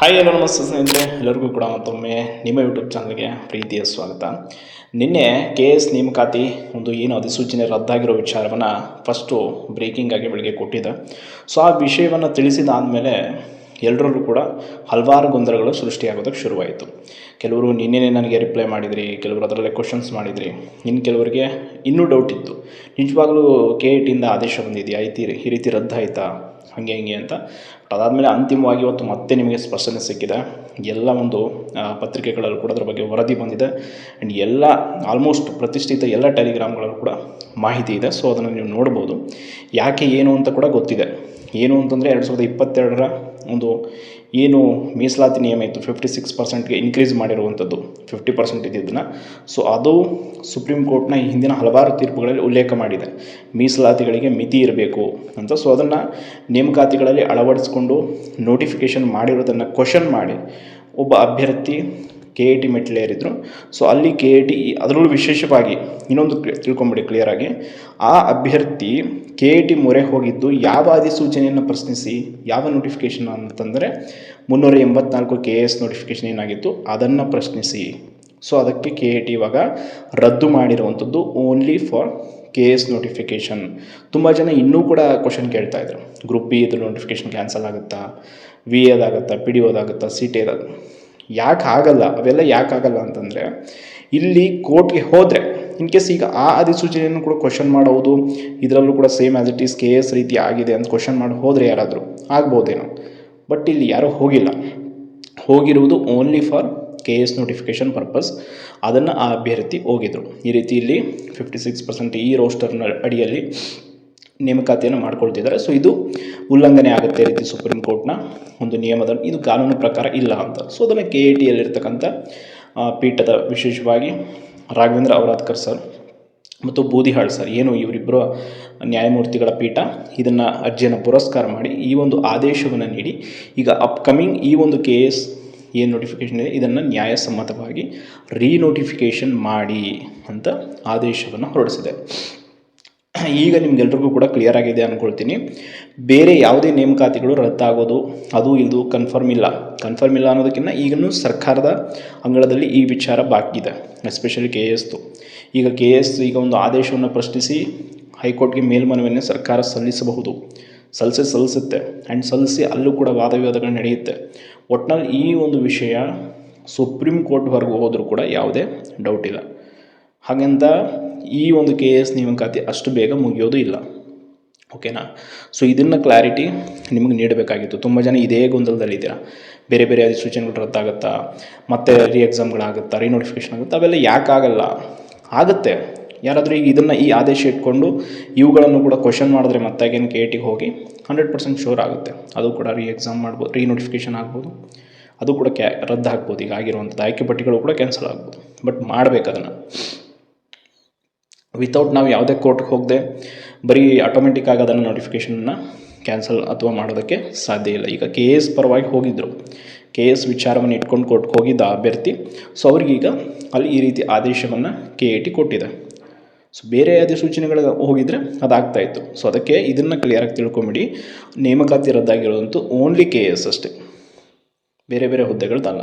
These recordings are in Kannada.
ಹಾಯ್ ಎಲ್ಲ ನಮಸ್ತೆ ಸ್ನೇಹಿತರೆ. ಎಲ್ಲರಿಗೂ ಕೂಡ ಮತ್ತೊಮ್ಮೆ ನಿಮ್ಮ ಯೂಟ್ಯೂಬ್ ಚಾನಲ್ಗೆ ಪ್ರೀತಿಯ ಸ್ವಾಗತ. ನಿನ್ನೆ ಕೆ ಎಸ್ ನೇಮಕಾತಿ ಒಂದು ಏನು ಅಧಿಸೂಚನೆ ರದ್ದಾಗಿರೋ ವಿಚಾರವನ್ನು ಫಸ್ಟು ಬ್ರೇಕಿಂಗ್ ಆಗಿ ಬೆಳಗ್ಗೆ ಕೊಟ್ಟಿದ್ದೆ ಸೊ ಆ ವಿಷಯವನ್ನು ತಿಳಿಸಿದಾದಮೇಲೆ ಎಲ್ಲರಲ್ಲೂ ಕೂಡ ಹಲವಾರು ಗೊಂದಲಗಳು ಸೃಷ್ಟಿಯಾಗೋದಕ್ಕೆ ಶುರುವಾಯಿತು. ಕೆಲವರು ನಿನ್ನೆನೇ ನನಗೆ ರಿಪ್ಲೈ ಮಾಡಿದ್ರಿ, ಕೆಲವರು ಅದರಲ್ಲೇ ಕ್ವಶನ್ಸ್ ಮಾಡಿದ್ರಿ. ಇನ್ನು ಕೆಲವರಿಗೆ ಇನ್ನೂ ಡೌಟ್ ಇತ್ತು. ನಿಜವಾಗ್ಲೂ ಕೆ ಇ ಟಿಯಿಂದ ಆದೇಶ ಬಂದಿದೆಯಾ? ಐತಿ ಈ ರೀತಿ ರದ್ದಾಯ್ತಾ? ಹಾಗೆ ಹಿಂಗೆ ಅಂತ. ಅದಾದಮೇಲೆ ಅಂತಿಮವಾಗಿ ಇವತ್ತು ಮತ್ತೆ ನಿಮಗೆ ಸ್ಪಷ್ಟನೆ ಸಿಕ್ಕಿದೆ. ಎಲ್ಲ ಒಂದು ಪತ್ರಿಕೆಗಳಲ್ಲೂ ಕೂಡ ಅದ್ರ ಬಗ್ಗೆ ವರದಿ ಬಂದಿದೆ. ಆ್ಯಂಡ್ ಎಲ್ಲ ಆಲ್ಮೋಸ್ಟ್ ಪ್ರತಿಷ್ಠಿತ ಎಲ್ಲ ಟೆಲಿಗ್ರಾಮ್ಗಳಲ್ಲೂ ಕೂಡ ಮಾಹಿತಿ ಇದೆ. ಸೊ ಅದನ್ನು ನೀವು ನೋಡ್ಬೋದು. ಯಾಕೆ ಏನು ಅಂತ ಕೂಡ ಗೊತ್ತಿದೆ. ಏನು ಅಂತಂದರೆ ಎರಡು ಸಾವಿರದ ಇಪ್ಪತ್ತೆರಡರ ಒಂದು ಏನು ಮೀಸಲಾತಿ ನಿಯಮ ಇತ್ತು ಫಿಫ್ಟಿ ಸಿಕ್ಸ್ ಪರ್ಸೆಂಟ್ಗೆ ಇನ್ಕ್ರೀಸ್ ಮಾಡಿರುವಂಥದ್ದು ಫಿಫ್ಟಿ ಪರ್ಸೆಂಟ್ ಇದ್ದಿದ್ದನ್ನು. ಸೊ ಅದು ಸುಪ್ರೀಂ ಕೋರ್ಟ್ನ ಹಿಂದಿನ ಹಲವಾರು ತೀರ್ಪುಗಳಲ್ಲಿ ಉಲ್ಲೇಖ ಮಾಡಿದೆ. ಮೀಸಲಾತಿಗಳಿಗೆ ಮಿತಿ ಇರಬೇಕು ಅಂತ. ಸೊ ಅದನ್ನು ನೇಮಕಾತಿಗಳಲ್ಲಿ ಅಳವಡಿಸಿಕೊಂಡು ನೋಟಿಫಿಕೇಷನ್ ಮಾಡಿರೋದನ್ನು ಕ್ವಶನ್ ಮಾಡಿ, ಒಬ್ಬ ಅಭ್ಯರ್ಥಿ ಕೆ ಎ ಟಿ ಮೆಟ್ಲೇರಿದ್ರು ಸೊ ಅಲ್ಲಿ ಕೆ ಎ ಟಿ ಅದರಲ್ಲೂ ವಿಶೇಷವಾಗಿ ಇನ್ನೊಂದು ತಿಳ್ಕೊಂಬಿಡಿ ಕ್ಲಿಯರಾಗಿ ಆ ಅಭ್ಯರ್ಥಿ ಕೆ ಎ ಟಿ ಮೊರೆ ಹೋಗಿದ್ದು ಯಾವ ಅಧಿಸೂಚನೆಯನ್ನು ಪ್ರಶ್ನಿಸಿ, ಯಾವ ನೋಟಿಫಿಕೇಷನ್ ಅಂತಂದರೆ ಮುನ್ನೂರ ಎಂಬತ್ನಾಲ್ಕು ಕೆ ಎಸ್ ನೋಟಿಫಿಕೇಷನ್ ಏನಾಗಿತ್ತು, ಅದನ್ನು ಪ್ರಶ್ನಿಸಿ. ಸೊ ಅದಕ್ಕೆ ಕೆ ಎ ಟಿ ಇವಾಗ ರದ್ದು ಮಾಡಿರುವಂಥದ್ದು only for K S notification ತುಂಬ ಜನ ಇನ್ನೂ ಕೂಡ ಕ್ವಶನ್ ಕೇಳ್ತಾ ಇದ್ರು. ಗ್ರೂಪ್ ಬಿ ಇದ್ರ ನೋಟಿಫಿಕೇಷನ್ ಕ್ಯಾನ್ಸಲ್ ಆಗುತ್ತಾ ವಿ ಎದಾಗುತ್ತಾ ಪಿ ಡಿ ಓದಾಗುತ್ತಾ ಸಿ ಟಿ ಎದಾಗ ಯಾಕೆ ಆಗಲ್ಲ ಅವೆಲ್ಲ ಯಾಕೆ ಆಗಲ್ಲ ಅಂತಂದರೆ, ಇಲ್ಲಿ ಕೋರ್ಟ್ಗೆ ಹೋದರೆ ಇನ್ ಕೇಸ್ ಈಗ ಆ ಅಧಿಸೂಚನೆಯನ್ನು ಕೂಡ ಕ್ವಶನ್ ಮಾಡೋದು ಇದರಲ್ಲೂ ಕೂಡ same as it is K S ರೀತಿ ಆಗಿದೆ ಅಂತ ಕ್ವಶನ್ ಮಾಡಿ ಹೋದರೆ ಯಾರಾದರೂ, ಆಗ್ಬೋದೇನೋ. ಬಟ್ ಇಲ್ಲಿ ಯಾರೂ ಹೋಗಿಲ್ಲ. ಹೋಗಿರುವುದು only for K S notification purpose ಅದನ್ನು ಆ ಅಭ್ಯರ್ಥಿ ಹೋಗಿದ್ರು. ಈ ರೀತಿ ಇಲ್ಲಿ ಫಿಫ್ಟಿ ಸಿಕ್ಸ್ ಪರ್ಸೆಂಟ್ ಈ ರೋಸ್ಟರ್ನ ಅಡಿಯಲ್ಲಿ ನೇಮಕಾತಿಯನ್ನು ಮಾಡ್ಕೊಳ್ತಿದ್ದಾರೆ. ಸೊ ಇದು ಉಲ್ಲಂಘನೆ ಆಗುತ್ತೆ ರೀತಿ ಸುಪ್ರೀಂ ಕೋರ್ಟ್ನ ಒಂದು ನಿಯಮದ ಇದು ಕಾನೂನು ಪ್ರಕಾರ ಇಲ್ಲ ಅಂತ. ಸೊ ಅದನ್ನು ಕೆ ಎ ಟಿಯಲ್ಲಿರ್ತಕ್ಕಂಥ ಪೀಠದ ವಿಶೇಷವಾಗಿ ರಾಘವೇಂದ್ರ ಔರಾದ್ಕರ್ ಸರ್ ಮತ್ತು ಬೂದಿಹಾಳ್ ಸರ್, ಏನು ಇವರಿಬ್ಬರು ನ್ಯಾಯಮೂರ್ತಿಗಳ ಪೀಠ ಇದನ್ನು ಅರ್ಜಿಯನ್ನು ಪುರಸ್ಕಾರ ಮಾಡಿ ಈ ಒಂದು ಆದೇಶವನ್ನು ನೀಡಿ, ಈಗ ಅಪ್ಕಮಿಂಗ್ ಈ ಒಂದು ಕೆ ಎಸ್ ಏನು ನೋಟಿಫಿಕೇಷನ್ ಇದೆ, ಇದನ್ನು ನ್ಯಾಯಸಮ್ಮತವಾಗಿ ರೀನೋಟಿಫಿಕೇಷನ್ ಮಾಡಿ ಅಂತ ಆದೇಶವನ್ನು ಹೊರಡಿಸಿದೆ. ಈಗ ನಿಮ್ಗೆಲ್ರಿಗೂ ಕೂಡ ಕ್ಲಿಯರ್ ಆಗಿದೆ ಅಂದ್ಕೊಳ್ತೀನಿ ಬೇರೆ ಯಾವುದೇ ನೇಮಕಾತಿಗಳು ರದ್ದಾಗೋದು ಅದು ಇದು ಕನ್ಫರ್ಮ್ ಇಲ್ಲ. ಕನ್ಫರ್ಮ್ ಇಲ್ಲ ಅನ್ನೋದಕ್ಕಿಂತ ಈಗಲೂ ಸರ್ಕಾರದ ಅಂಗಳದಲ್ಲಿ ಈ ವಿಚಾರ ಬಾಕಿ ಇದೆ ಎಸ್ಪೆಷಲಿ ಕೆ ಎಸ್ದು ಈಗ ಕೆ ಎಸ್ ಈಗ ಒಂದು ಆದೇಶವನ್ನು ಪ್ರಶ್ನಿಸಿ ಹೈಕೋರ್ಟ್ಗೆ ಮೇಲ್ಮನವಿಯನ್ನು ಸರ್ಕಾರ ಸಲ್ಲಿಸಬಹುದು. ಸಲ್ಲಿಸಿ ಸಲ್ಲಿಸುತ್ತೆ ಆ್ಯಂಡ್ ಸಲ್ಲಿಸಿ ಅಲ್ಲೂ ಕೂಡ ವಾದ ವಿವಾದಗಳು ನಡೆಯುತ್ತೆ. ಒಟ್ನಲ್ಲಿ ಈ ಒಂದು ವಿಷಯ ಸುಪ್ರೀಂ ಕೋರ್ಟ್ವರೆಗೂ ಹೋದರೂ ಕೂಡ ಯಾವುದೇ ಡೌಟ್ ಇಲ್ಲ. ಹಾಗಂತ ಈ ಒಂದು ಕೆ ಎಸ್ ನೇಮಕಾತಿ ಅಷ್ಟು ಬೇಗ ಮುಗಿಯೋದು ಇಲ್ಲ. ಓಕೆನಾ ಸೊ ಇದನ್ನು ಕ್ಲಾರಿಟಿ ನಿಮಗೆ ನೀಡಬೇಕಾಗಿತ್ತು. ತುಂಬ ಜನ ಇದೇ ಗೊಂದಲದಲ್ಲಿದ್ದೀರಾ ಬೇರೆ ಬೇರೆ ಅಧಿಸೂಚನೆಗಳು ರದ್ದಾಗುತ್ತಾ? ಮತ್ತೆ ರೀ ಎಕ್ಸಾಮ್ಗಳಾಗುತ್ತಾ ರೀ ನೋಟಿಫಿಕೇಷನ್ ಆಗುತ್ತಾ? ಅವೆಲ್ಲ ಯಾಕಾಗಲ್ಲ ಆಗುತ್ತೆ. ಯಾರಾದರೂ ಈಗ ಇದನ್ನು ಈ ಆದೇಶ ಇಟ್ಕೊಂಡು ಇವುಗಳನ್ನು ಕೂಡ ಕ್ವಶನ್ ಮಾಡಿದ್ರೆ ಮತ್ತಾಗೇನು ಕೆ ಟಿಗೆ ಹೋಗಿ ಹಂಡ್ರೆಡ್ ಪರ್ಸೆಂಟ್ ಶೋರ್ ಆಗುತ್ತೆ. ಅದು ಕೂಡ ರೀ ಎಕ್ಸಾಮ್ ಮಾಡ್ಬೋದು ರೀ ನೋಟಿಫಿಕೇಷನ್ ಆಗ್ಬೋದು. ಅದು ಕೂಡ ಕ್ಯಾ ರದ್ದು ಹಾಕ್ಬೋದು ಈಗ ಆಗಿರುವಂಥದ್ದು. ಆಯ್ಕೆ ಪಟ್ಟಿಗಳು ಕೂಡ ಕ್ಯಾನ್ಸಲ್ ಆಗ್ಬೋದು. ಬಟ್ ಮಾಡಬೇಕು ಅದನ್ನು. ವಿತೌಟ್ ನಾವು ಯಾವುದೇ ಕೋರ್ಟ್ಗೆ ಹೋಗದೆ ಬರೀ ಆಟೋಮೆಟಿಕ್ ಆಗಿ ಅದನ್ನು ನೋಟಿಫಿಕೇಷನ್ನ ಕ್ಯಾನ್ಸಲ್ ಅಥವಾ ಮಾಡೋದಕ್ಕೆ ಸಾಧ್ಯ ಇಲ್ಲ. ಈಗ ಕೆ ಎಸ್ ಪರವಾಗಿ ಹೋಗಿದ್ದರು ಕೆ ಎಸ್ ವಿಚಾರವನ್ನು ಇಟ್ಕೊಂಡು ಕೋರ್ಟ್ಗೆ ಹೋಗಿದ್ದ ಅಭ್ಯರ್ಥಿ. ಸೊ ಅವ್ರಿಗೀಗ ಅಲ್ಲಿ ಈ ರೀತಿ ಆದೇಶವನ್ನು ಕೆ ಎ ಟಿ ಕೊಟ್ಟಿದೆ. ಸೊ ಬೇರೆ ಅಧಿಸೂಚನೆಗಳಿಗೆ ಹೋಗಿದ್ರೆ ಅದಾಗ್ತಾಯಿತ್ತು ಸೊ ಅದಕ್ಕೆ ಇದನ್ನು ಕ್ಲಿಯರಾಗಿ ತಿಳ್ಕೊಂಬಿಡಿ. ನೇಮಕಾತಿ ರದ್ದಾಗಿರೋದಂತೂ ಓನ್ಲಿ ಕೆ ಎಸ್ ಅಷ್ಟೇ. ಬೇರೆ ಬೇರೆ ಹುದ್ದೆಗಳದ್ದಲ್ಲ.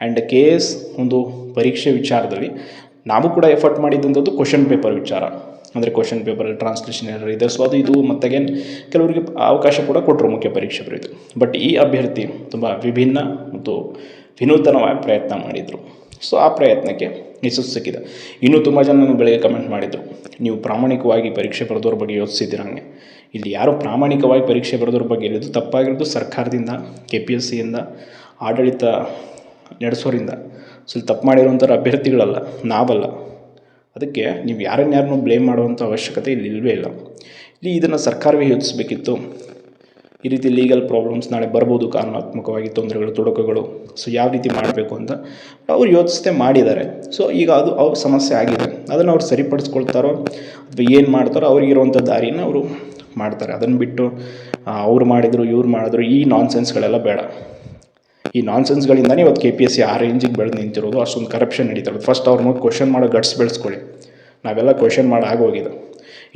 ಆ್ಯಂಡ್ ಕೆ ಎಸ್ ಒಂದು ಪರೀಕ್ಷೆ ವಿಚಾರದಲ್ಲಿ ನಾವು ಕೂಡ ಎಫರ್ಟ್ ಮಾಡಿದ್ದಂಥದ್ದು ಕ್ವಶನ್ ಪೇಪರ್ ವಿಚಾರ. ಅಂದರೆ ಕ್ವಶನ್ ಪೇಪರ್ ಟ್ರಾನ್ಸ್ಲೇಷನ್ ಏನಾರು ಇದೆ ಸೊ ಅದು ಇದು ಮತ್ತಾಗೇನು ಕೆಲವರಿಗೆ ಅವಕಾಶ ಕೂಡ ಕೊಟ್ಟರು ಮುಖ್ಯ ಪರೀಕ್ಷೆ ಬರೆಯೋದು ಬಟ್ ಈ ಅಭ್ಯರ್ಥಿ ತುಂಬ ವಿಭಿನ್ನ ಮತ್ತು ವಿನೂತನವಾಗಿ ಪ್ರಯತ್ನ ಮಾಡಿದರು. ಸೊ ಆ ಪ್ರಯತ್ನಕ್ಕೆ ಯಶಸ್ಸು ಸಿಕ್ಕಿದೆ. ಇನ್ನೂ ತುಂಬ ಜನ ನನಗೆ ಬೆಳಗ್ಗೆ ಕಮೆಂಟ್ ಮಾಡಿದರು. ನೀವು ಪ್ರಾಮಾಣಿಕವಾಗಿ ಪರೀಕ್ಷೆ ಬರೆದವ್ರ ಬಗ್ಗೆ ಯೋಚಿಸಿದ್ದೀರ ಹಂಗೆ? ಇಲ್ಲಿ ಯಾರು ಪ್ರಾಮಾಣಿಕವಾಗಿ ಪರೀಕ್ಷೆ ಬರೆದವ್ರ ಬಗ್ಗೆ ಇರೋದು ತಪ್ಪಾಗಿರೋದು ಸರ್ಕಾರದಿಂದ ಕೆ ಪಿ ಎಸ್ ಸಿಯಿಂದ ಆಡಳಿತ ನಡೆಸೋರಿಂದ. ಸೊ ಇಲ್ಲಿ ತಪ್ಪು ಮಾಡಿರುವಂಥವ್ರು ಅಭ್ಯರ್ಥಿಗಳಲ್ಲ, ನಾವಲ್ಲ. ಅದಕ್ಕೆ ನೀವು ಯಾರನ್ನಾರನ್ನೂ ಬ್ಲೇಮ್ ಮಾಡುವಂಥ ಅವಶ್ಯಕತೆ ಇಲ್ಲಿ ಇಲ್ಲವೇ ಇಲ್ಲ. ಇಲ್ಲಿ ಇದನ್ನು ಸರ್ಕಾರವೇ ಯೋಚಿಸಬೇಕಿತ್ತು. ಈ ರೀತಿ ಲೀಗಲ್ ಪ್ರಾಬ್ಲಮ್ಸ್ ನಾಳೆ ಬರ್ಬೋದು, ಕಾನೂನಾತ್ಮಕವಾಗಿ ತೊಂದರೆಗಳು, ತೊಡಕುಗಳು. ಸೊ ಯಾವ ರೀತಿ ಮಾಡಬೇಕು ಅಂತ ಅವ್ರು ಯೋಚಿಸದೆ ಮಾಡಿದ್ದಾರೆ. ಸೊ ಈಗ ಅದು ಅವ್ರ ಸಮಸ್ಯೆ ಆಗಿದೆ. ಅದನ್ನು ಅವ್ರು ಸರಿಪಡಿಸ್ಕೊಳ್ತಾರೋ ಅಥವಾ ಏನು ಮಾಡ್ತಾರೋ ಅವ್ರಿಗಿರುವಂಥ ದಾರಿನ ಅವರು ಮಾಡ್ತಾರೆ. ಅದನ್ನು ಬಿಟ್ಟು ಅವ್ರು ಮಾಡಿದರು, ಇವ್ರು ಮಾಡಿದ್ರು ಈ ನಾನ್ಸೆನ್ಸ್ಗಳೆಲ್ಲ ಬೇಡ. ಈ ನಾನ್ಸೆನ್ಸ್ಗಳಿಂದನೇ ಇವತ್ತು ಕೆ ಪಿ ಎಸ್ ಸಿ ಆ ರೇಂಜಿಗೆ ಬೆಳೆದು ನಿಂತಿರೋದು, ಅಷ್ಟೊಂದು ಕರಪ್ಷನ್ ನಡೀತಾ ಫಸ್ಟ್ ಫಸ್ಟ್ ಅವ್ರನ್ನ ಕ್ವಶನ್ ಮಾಡೋ ಗಟ್ಸ್ ಬೆಳೆಸ್ಕೊಳ್ಳಿ. ನಾವೆಲ್ಲ ಕ್ವಶನ್ ಮಾಡಿ ಆಗೋಗಿದೆ.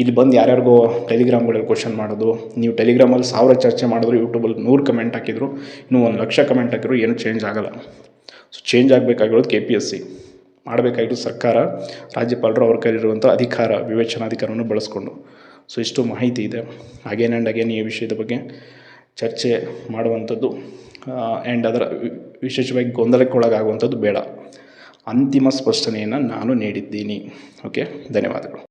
ಇಲ್ಲಿ ಬಂದು ಯಾರ್ಯಾರಿಗೋ ಟೆಲಿಗ್ರಾಮ್ಗಳಲ್ಲಿ ಕ್ವಶನ್ ಮಾಡೋದು, ನೀವು ಟೆಲಿಗ್ರಾಮಲ್ಲಿ ಸಾವಿರ ಚರ್ಚೆ ಮಾಡಿದ್ರು ಯೂಟ್ಯೂಬಲ್ಲಿ ನೂರು ಕಮೆಂಟ್ ಹಾಕಿದ್ರು, ಇನ್ನೂ ಒಂದು ಲಕ್ಷ ಕಮೆಂಟ್ ಹಾಕಿದ್ರು, ಏನು ಚೇಂಜ್ ಆಗೋಲ್ಲ. ಸೊ ಚೇಂಜ್ ಆಗಬೇಕಾಗಿರೋದು ಕೆ ಪಿ ಎಸ್ ಸಿ ಮಾಡಬೇಕಾಗಿರೋದು ಸರ್ಕಾರ, ರಾಜ್ಯಪಾಲರು ಅವ್ರ ಕೈಲಿರುವಂಥ ಅಧಿಕಾರ, ವಿವೇಚನಾಧಿಕಾರವನ್ನು ಬಳಸ್ಕೊಂಡು. ಸೊ ಇಷ್ಟು ಮಾಹಿತಿ ಇದೆ. ಅಗೇನ್ ಆ್ಯಂಡ್ ಅಗೇನ್ ಈ ವಿಷಯದ ಬಗ್ಗೆ ಚರ್ಚೆ ಮಾಡುವಂಥದ್ದು ಆ್ಯಂಡ್ ಅದರ ವಿಶೇಷವಾಗಿ ಗೊಂದಲಕ್ಕೊಳಗಾಗುವಂಥದ್ದು ಬೇಡ. ಅಂತಿಮ ಸ್ಪಷ್ಟನೆಯನ್ನು ನಾನು ನೀಡಿದ್ದೀನಿ. ಓಕೆ ಧನ್ಯವಾದಗಳು.